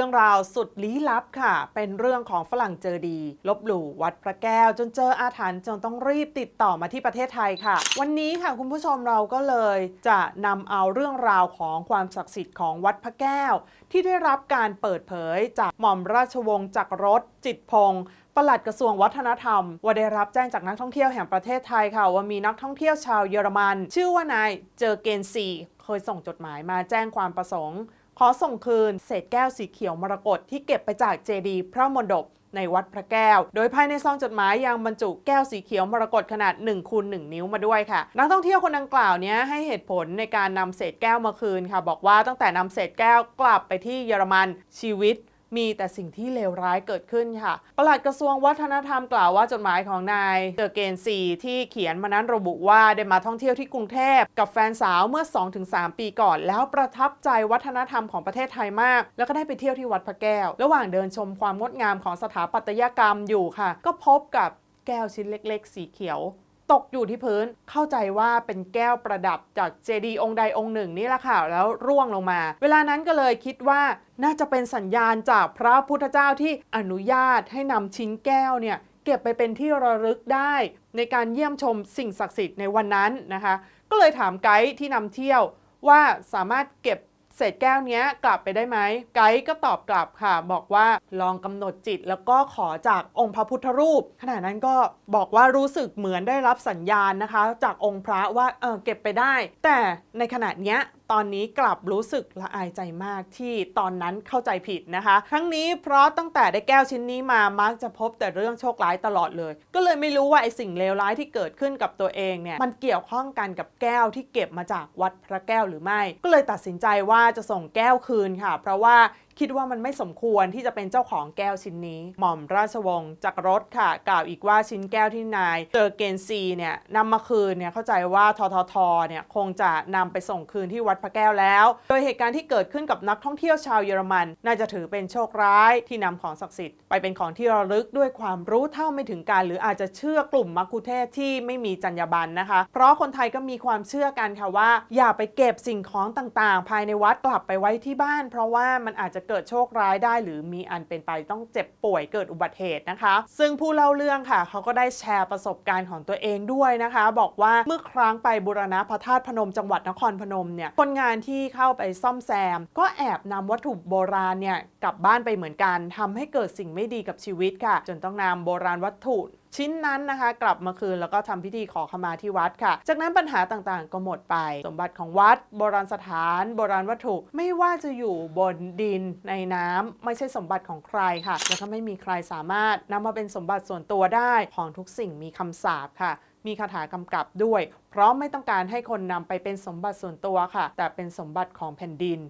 รื่องราวสุดลี้ลับค่ะ เป็นเรื่องของฝรั่งเจอดี ลบหลู่วัดพระแก้ว จนเจออาถรรพ์จนต้องรีบติดต่อมาที่ประเทศไทยค่ะ วันนี้ค่ะคุณผู้ชมเราก็เลยจะนำเอาเรื่องราวของความศักดิ์สิทธิ์ของวัดพระแก้ว ที่ได้รับการเปิดเผยจากหม่อมราชวงศ์จักรรสจิตพงศ์ปลัดกระทรวงวัฒนธรรม ว่าได้รับแจ้งจากนักท่องเที่ยวแห่งประเทศไทยค่ะ ว่ามีนักท่องเที่ยวชาวเยอรมัน ชื่อว่านายเจอเกนซีเคยส่งจดหมายมาแจ้งความประสงค์ ขอส่งคืนเศษแก้วสีเขียวมรกตที่เก็บไปจากเจดีย์พระมณฑปในวัดพระแก้ว โดยภายในซองจดหมายยังบรรจุแก้วสีเขียวมรกตขนาด1คูณ1นิ้วมาด้วยค่ะ นักท่องเที่ยวคนดังกล่าวนี้ให้เหตุผลในการนำเศษแก้วมาคืนค่ะ บอกว่าตั้งแต่นำเศษแก้วกลับไปที่เยอรมันชีวิต มีแต่สิ่งที่เลวร้ายเกิดขึ้นค่ะปลัดกระทรวงวัฒนธรรมกล่าวว่าจดหมายของนายเจอเกนซีที่เขียนมานั้นระบุว่าได้มาท่องเที่ยวที่กรุงเทพกับแฟนสาวเมื่อ 2-3 ปีก่อน แล้วประทับใจวัฒนธรรมของประเทศไทยมาก แล้วก็ได้ไปเที่ยวที่วัดพระแก้ว ระหว่างเดินชมความงดงามของสถาปัตยกรรมอยู่ค่ะ ก็พบกับแก้วชิ้นเล็ก ๆ สีเขียว ตกอยู่ที่พื้น เข้าใจว่าเป็นแก้วประดับจากเจดีย์องค์ใดองค์หนึ่งนี่แหละค่ะ แล้วร่วงลงมา เวลานั้นก็เลยคิดว่าน่าจะเป็นสัญญาณจากพระพุทธเจ้าที่อนุญาตให้นำชิ้นแก้วเนี่ยเก็บไปเป็นที่ระลึกได้ ในการเยี่ยมชมสิ่งศักดิ์สิทธิ์ในวันนั้นนะคะ ก็เลยถามไกด์ที่นำเที่ยวว่าสามารถเก็บ เศษแก้วเนี้ยกลับไปได้ไหมไกด์ก็ตอบกลับค่ะ บอกว่าลองกำหนดจิตแล้วก็ขอจากองค์พระพุทธรูป ขณะนั้นก็บอกว่ารู้สึกเหมือนได้รับสัญญาณนะคะ จากองค์พระว่าเออเก็บไปได้ แต่ในขณะเนี้ย ตอนนี้กลับรู้สึกละอายใจมากที่ตอนนั้นเข้าใจผิดนะคะ ทั้งนี้เพราะตั้งแต่ได้แก้วชิ้นนี้มามักจะพบแต่เรื่องโชคร้ายตลอดเลย ก็เลยไม่รู้ว่าไอสิ่งเลวร้ายที่เกิดขึ้นกับตัวเองเนี่ยมันเกี่ยวข้องกันกับแก้วที่เก็บมาจากวัดพระแก้วหรือไม่ ก็เลยตัดสินใจว่าจะส่งแก้วคืนค่ะ เพราะว่า คิดว่ามันไม่สมควรที่จะเป็นเจ้าของแก้วชิ้นนี้ หม่อมราชวงศ์จักรรสค่ะ กล่าวอีกว่าชิ้นแก้วที่นายเจอเกนซีเนี่ยนำมาคืนเนี่ยเข้าใจว่าทททเนี่ยคงจะนำไปส่งคืนที่วัดพระแก้วแล้ว โดยเหตุการณ์ที่เกิดขึ้นกับนักท่องเที่ยวชาวเยอรมัน น่าจะถือเป็นโชคร้ายที่นำของศักดิ์สิทธิ์ไปเป็นของที่ระลึกด้วยความรู้เท่าไม่ถึงการ หรืออาจจะเชื่อกลุ่มมักคุเทศที่ไม่มีจรรยาบรรณนะคะ เพราะคนไทยก็มีความเชื่อกันค่ะว่า อย่าไปเก็บสิ่งของต่างๆ ภายในวัดกลับไปไว้ที่บ้าน เพราะว่ามันอาจจะเกิดโชคร้ายได้ หรือมีอันเป็นไปต้องเจ็บป่วยเกิดอุบัติเหตุนะคะ ซึ่งผู้เล่าเรื่องค่ะ เขาก็ได้แชร์ประสบการณ์ของตัวเองด้วยนะคะ บอกว่าเมื่อครั้งไปบูรณะพระธาตุพนมจังหวัดนครพนมเนี่ยคนงานที่เข้าไปซ่อมแซม ก็แอบนำวัตถุโบราณเนี่ยกลับบ้านไปเหมือนกันทำให้เกิดสิ่งไม่ดีกับชีวิตค่ะ จนต้องนำโบราณวัตถุ ชิ้นนั้นนะคะ กลับมาคืนแล้วก็ทำพิธีขอขมาที่วัดค่ะ จากนั้นปัญหาต่างๆ ก็หมดไป สมบัติของวัด โบราณสถาน โบราณวัตถุ ไม่ว่าจะอยู่บนดินในน้ำไม่ใช่สมบัติของใครค่ะ แล้วก็ไม่มีใครสามารถนำมาเป็นสมบัติส่วนตัวได้ของทุกสิ่งมีคำสาปค่ะ มีคาถากำกับด้วย เพราะไม่ต้องการให้คนนำไปเป็นสมบัติส่วนตัวค่ะ แต่เป็นสมบัติของแผ่นดิน